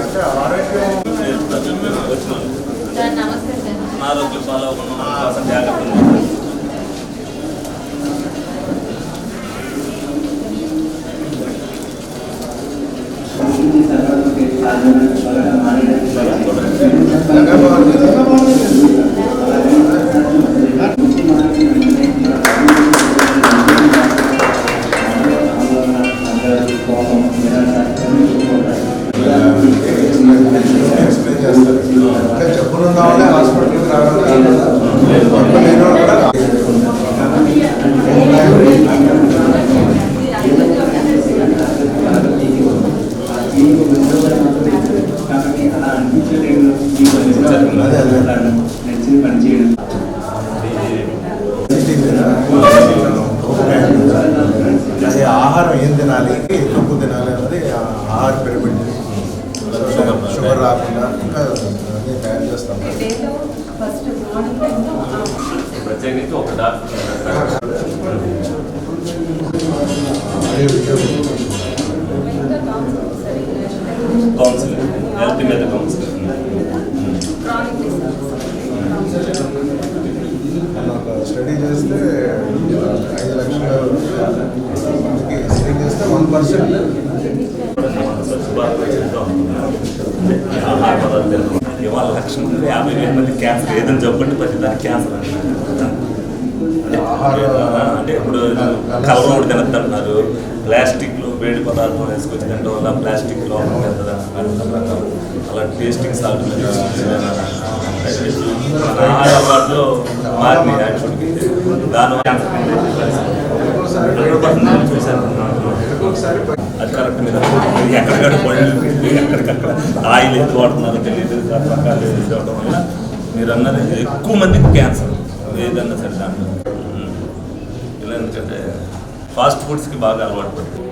అంటే ఆరోగ్యం వచ్చినాను సార్ నమస్తే సార్ అది ఆహారం ఏం తినాలి తక్కువ తినాలి అన్నది ఆ ఆహార పిరమిడ్. షుగర్ రాకుండా ఇంకా అన్నీ తయారు చేస్తాం. ప్రత్యేకించి ఒక డాక్టర్ చేస్తే ఐదు లక్షల మందికి స్టడీ చేస్తే వన్ పర్సెంట్. ఆహార పదార్థాలు ఇవాళ లక్షణం యాభై వేల మంది క్యాన్సర్ ఏదైనా చెప్పండి ప్రతి దానికి క్యాన్సర్ అంటున్నారు. అంటే ఇప్పుడు కలరోడు తినద్దంటున్నారు ప్లాస్టిక్లో వేడి పదార్థం వేసుకొచ్చి తినడం వల్ల ప్లాస్టిక్ లోపల వెళ్తుంది అలా టేస్టింగ్ సాల్ట్ ఆహార అలవాట్లు మారినాయి. యాక్చువల్గా క్యాన్సర్ చూశాను. అది కరెక్ట్ మీద ఎక్కడికక్కడ పళ్ళు ఎక్కడికక్కడ ఆయిల్ ఎంత వాడుతున్నారో తెలియదు. రకరకాలు ఇది వల్ల మీరు అన్నది ఎక్కువ మందికి క్యాన్సర్ ఏదన్నా సరే దాంట్లో. ఇలా ఎందుకంటే ఫాస్ట్ ఫుడ్స్కి బాగా అలవాటు పడుతుంది.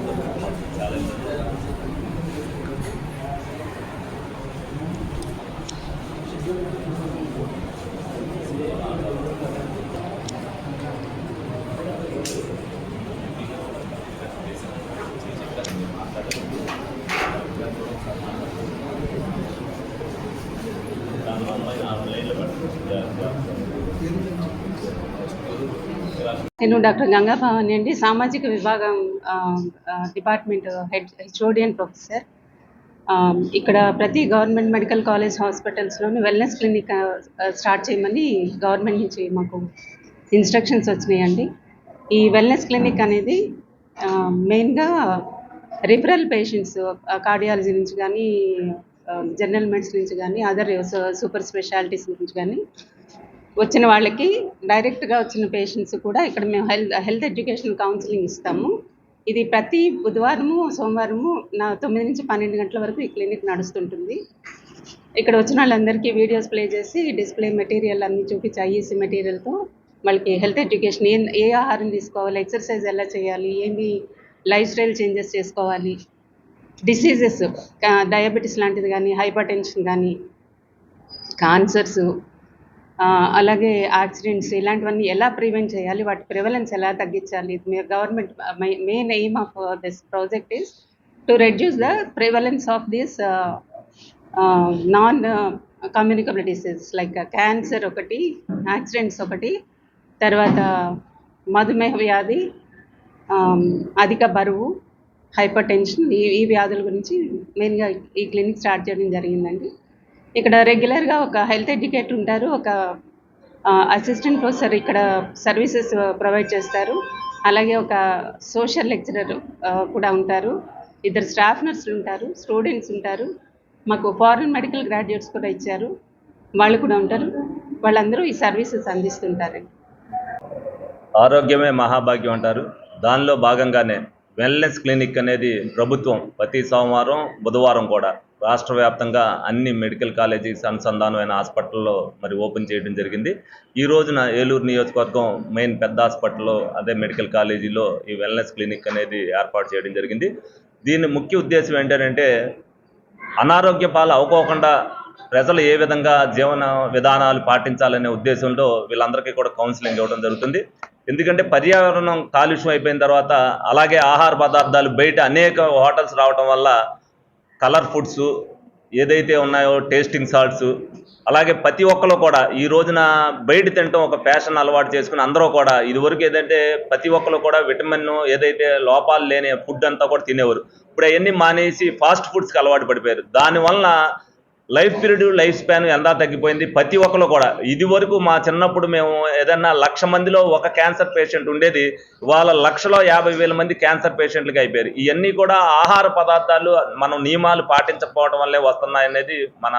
నేను డాక్టర్ గంగా భవాని అండి. సామాజిక విభాగం డిపార్ట్మెంట్ హెడ్ హెచ్ఓడియన్ అండ్ ప్రొఫెసర్ ఇక్కడ ప్రతి గవర్నమెంట్ మెడికల్ కాలేజ్ హాస్పిటల్స్లోని వెల్నెస్ క్లినిక్ స్టార్ట్ చేయమని గవర్నమెంట్ నుంచి మాకు ఇన్స్ట్రక్షన్స్ వచ్చినాయండి. ఈ వెల్నెస్ క్లినిక్ అనేది మెయిన్గా రిఫరల్ పేషెంట్స్ కార్డియాలజీ నుంచి కానీ Um, జనరల్ మెడిసిన్ నుంచి కానీ అదర్ సూపర్ స్పెషాలిటీస్ నుంచి కానీ వచ్చిన వాళ్ళకి డైరెక్ట్గా వచ్చిన పేషెంట్స్ కూడా ఇక్కడ మేము హెల్త్ హెల్త్ ఎడ్యుకేషన్ కౌన్సిలింగ్ ఇస్తాము. ఇది ప్రతి బుధవారము సోమవారము నా తొమ్మిది నుంచి పన్నెండు గంటల వరకు ఈ క్లినిక్ నడుస్తుంటుంది. ఇక్కడ వచ్చిన వాళ్ళందరికీ వీడియోస్ ప్లే చేసి డిస్ప్లే మెటీరియల్ అన్ని చూపించి ఐఈసీ మెటీరియల్తో వాళ్ళకి హెల్త్ ఎడ్యుకేషన్ ఏ ఏ ఆహారం తీసుకోవాలి ఎక్సర్సైజ్ ఎలా చేయాలి ఏమి లైఫ్ స్టైల్ చేంజెస్ చేసుకోవాలి డిసీజెస్ డయాబెటీస్ లాంటిది కానీ హైపర్ టెన్షన్ కానీ కాన్సర్స్ అలాగే యాక్సిడెంట్స్ ఇలాంటివన్నీ ఎలా ప్రివెంట్ చేయాలి? వాటి ప్రివలెన్స్ ఎలా తగ్గించాలి? Government main aim of this project is to reduce the prevalence of this non communicable diseases like cancer ఒకటి యాక్సిడెంట్స్ ఒకటి తర్వాత మధుమేహ వ్యాధి అధిక బరువు హైపర్ టెన్షన్ ఈ ఈ వ్యాధుల గురించి మెయిన్గా ఈ క్లినిక్ స్టార్ట్ చేయడం జరిగిందండి. ఇక్కడ రెగ్యులర్గా ఒక హెల్త్ ఎడ్యుకేటర్ ఉంటారు ఒక అసిస్టెంట్ ప్రొఫెసర్ ఇక్కడ సర్వీసెస్ ప్రొవైడ్ చేస్తారు. అలాగే ఒక సోషల్ లెక్చరర్ కూడా ఉంటారు. ఇద్దరు స్టాఫ్ నర్సులు ఉంటారు స్టూడెంట్స్ ఉంటారు. మాకు ఫారెన్ మెడికల్ గ్రాడ్యుయేట్స్ కూడా ఇచ్చారు. వాళ్ళు కూడా ఉంటారు. వాళ్ళందరూ ఈ సర్వీసెస్ అందిస్తుంటారు. ఆరోగ్యమే మహాభాగ్యం అంటారు. దానిలో భాగంగానే వెల్నెస్ క్లినిక్ అనేది ప్రభుత్వం ప్రతి సోమవారం బుధవారం కూడా రాష్ట్ర వ్యాప్తంగా అన్ని మెడికల్ కాలేజీస్ అనుసంధానమైన హాస్పిటల్లో మరి ఓపెన్ చేయడం జరిగింది. ఈ రోజున ఏలూరు నియోజకవర్గం మెయిన్ పెద్ద హాస్పిటల్లో అదే మెడికల్ కాలేజీలో ఈ వెల్నెస్ క్లినిక్ అనేది ఏర్పాటు చేయడం జరిగింది. దీని ముఖ్య ఉద్దేశం ఏంటంటే అనారోగ్య పాలు అవ్వకోకుండా ప్రజలు ఏ విధంగా జీవన విధానాలు పాటించాలనే ఉద్దేశంలో వీళ్ళందరికీ కూడా కౌన్సిలింగ్ ఇవ్వడం జరుగుతుంది. ఎందుకంటే పర్యావరణం కాలుష్యం అయిపోయిన తర్వాత అలాగే ఆహార పదార్థాలు బయట అనేక హోటల్స్ రావటం వల్ల కలర్ ఫుడ్స్ ఏదైతే ఉన్నాయో టేస్టింగ్ సాల్ట్స్ అలాగే ప్రతి ఒక్కరు కూడా ఈ రోజున బయట తినటం ఒక ఫ్యాషన్ అలవాటు చేసుకుని అందరూ కూడా ఇదివరకు ఏదంటే ప్రతి ఒక్కరు కూడా విటమిన్ ఏదైతే లోపాలు లేని ఫుడ్ అంతా కూడా తినేవారు. ఇప్పుడు అవన్నీ మానేసి ఫాస్ట్ ఫుడ్స్కి అలవాటు పడిపోయారు. దానివల్ల లైఫ్ పీరియడ్ లైఫ్ స్పాన్ ఎంత తగ్గిపోయింది. ప్రతి ఒక్కరు కూడా. ఇది వరకు మా చిన్నప్పుడు మేము ఏదన్నా లక్ష మందిలో ఒక క్యాన్సర్ పేషెంట్ ఉండేది వాళ్ళ లక్షలో యాభై వేల మంది క్యాన్సర్ పేషెంట్లకి అయిపోయారు. ఇవన్నీ కూడా ఆహార పదార్థాలు మనం నియమాలు పాటించకపోవడం వల్లే వస్తున్నాయనేది మన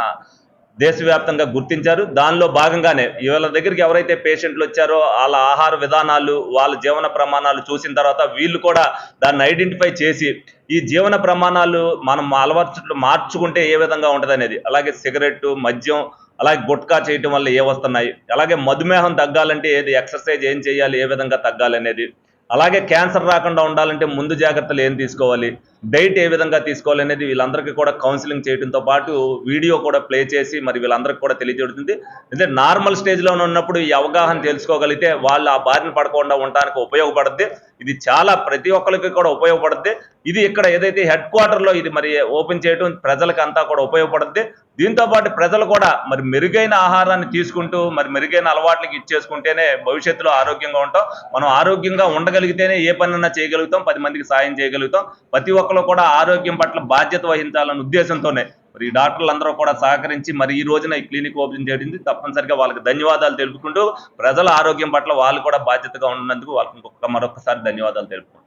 దేశవ్యాప్తంగా గుర్తించారు. దానిలో భాగంగానే వీళ్ళ దగ్గరికి ఎవరైతే పేషెంట్లు వచ్చారో వాళ్ళ ఆహార విధానాలు వాళ్ళ జీవన ప్రమాణాలు చూసిన తర్వాత వీళ్ళు కూడా దాన్ని ఐడెంటిఫై చేసి ఈ జీవన ప్రమాణాలు మనం అలవర్చు మార్చుకుంటే ఏ విధంగా ఉంటుంది అనేది అలాగే సిగరెట్ మద్యం అలాగే గుట్కా చేయటం వల్ల ఏ వస్తున్నాయి. అలాగే మధుమేహం తగ్గాలంటే ఏది? ఎక్సర్సైజ్ ఏం చేయాలి? ఏ విధంగా తగ్గాలి అనేది అలాగే క్యాన్సర్ రాకుండా ఉండాలంటే ముందు జాగ్రత్తలు ఏం తీసుకోవాలి? డైట్ ఏ విధంగా తీసుకోవాలి అనేది వీళ్ళందరికీ కూడా కౌన్సిలింగ్ చేయడంతో పాటు వీడియో కూడా ప్లే చేసి మరి వీళ్ళందరికీ కూడా తెలియజేడుతుంది అంటే నార్మల్ స్టేజ్లో ఉన్నప్పుడు ఈ అవగాహన తెలుసుకోగలిగితే వాళ్ళు ఆ బారిన పడకుండా ఉండడానికి ఉపయోగపడుద్ది. ఇది చాలా ప్రతి ఒక్కరికి కూడా ఉపయోగపడుద్ది. ఇది ఇక్కడ ఏదైతే హెడ్ క్వార్టర్లో ఇది మరి ఓపెన్ చేయడం ప్రజలకు అంతా కూడా ఉపయోగపడుద్ది. దీంతో పాటు ప్రజలు కూడా మరి మెరుగైన ఆహారాన్ని తీసుకుంటూ మరి మెరుగైన అలవాట్లకి ఇచ్చేసుకుంటేనే భవిష్యత్తులో ఆరోగ్యంగా ఉంటాం. మనం ఆరోగ్యంగా ఉండగలిగితేనే ఏ పనైనా చేయగలుగుతాం. పది మందికి సాయం చేయగలుగుతాం. ప్రతి ఒక్క ఒక్కరు కూడా ఆరోగ్యం పట్ల బాధ్యత వహించాలన్న ఉద్దేశంతోనే మరి ఈ డాక్టర్లు అందరూ కూడా సహకరించి మరి ఈ రోజున ఈ క్లినిక్ ఓపెన్ చేయడింది తప్పనిసరిగా వాళ్ళకి ధన్యవాదాలు తెలుపుకుంటూ ప్రజల ఆరోగ్యం పట్ల వాళ్ళు కూడా బాధ్యతగా ఉన్నందుకు వాళ్ళకి ఇంకొక మరొకసారి ధన్యవాదాలు తెలుపుకుంటారు